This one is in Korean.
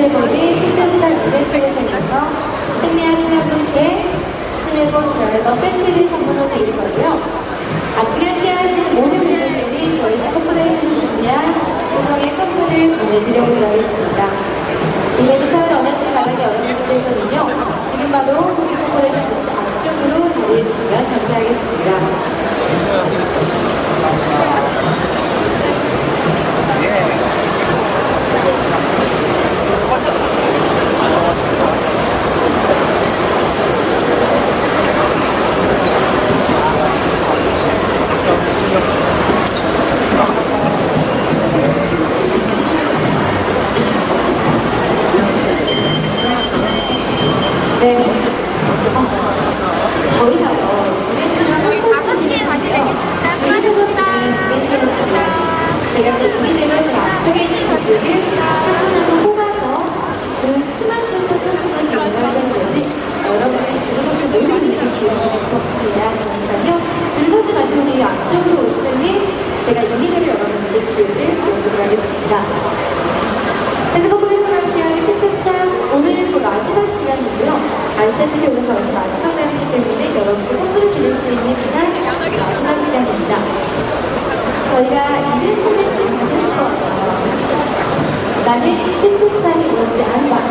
스웨버리 피트스타 이벤트를 통해서 승리하시는 분께 스웨버 드라이버 세트를 선물로 드릴 거고요. 앞뒤 함께 하시는 모든 분들께 저희 코퍼레이션이 준비한 구성의 선물을 전해드려보도록 하겠습니다. 이벤트 사회를 원하시는 가격의 여러분들께서는요, 지금 바로 코퍼레이션 부스 앞쪽으로 자리해주시면 감사하겠습니다. 네. 어, 저희가요, 이벤트를 5시에 다시 뵙겠습니다. 수고하셨습니다. 제가 제 앞쪽에 있는 분들을 하나하나 뽑아서 그 스마트폰 서비스를 진행하는 거지 여러분의 줄서서 모든 일이 기억할 수 없습니다. 그러니까요, 줄 서지 마시고 이 앞쪽으로 오시는 게 제가 이미지를 여러분께 기회를 드리도록 하겠습니다. 헤드코퍼레이션 함께하는 팬테스타 오늘 그 마지막 시간이고요. 아시다시피 오늘 저희 마지막 날이기 때문에 여러분께 선물을 드릴 수 있는 시간 마지막 시간입니다. 저희가 거예요. 나는 팬테스타에 오지. 아야.